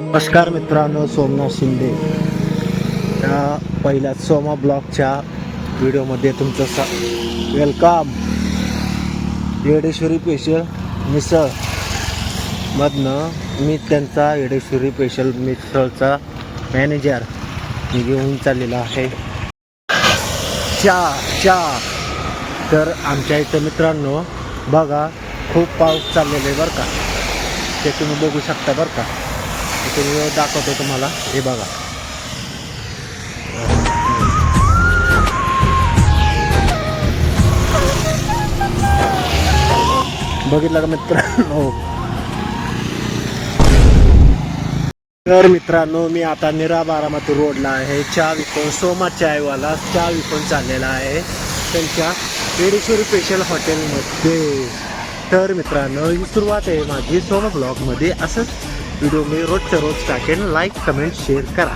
नमस्कार मित्रांनो सोमनाथ शिंदे. या पहिल्या सोमा ब्लॉगच्या व्हिडिओमध्ये तुमचं सा वेलकम. येडेश्वरी पेशल मिसळ मधनं मी त्यांचा येडेश्वरी पेशल मिसळचा मॅनेजर मी घेऊन चाललेला आहे. चा चा. तर आमच्या इथं मित्रांनो बघा खूप पाऊस चाललेला आहे बरं का. ते तुम्ही बघू शकता बरं का. तुम्ही दाखवतो तुम्हाला. हे बघा. बघितलं का मित्रांनो? तर मित्रांनो मी आता निरा बारामती रोडला आहे. चहा विकून सोमा चायवाला चहा विकून चाललेला आहे. त्यांच्या पेडेश्वरी स्पेशल हॉटेलमध्ये तर मित्रांनो ही सुरुवात आहे माझी सोमा ब्लॉगमध्ये असंच व्हिडिओ मी रोजच्या रोज टाकेन. लाईक कमेंट शेअर करा.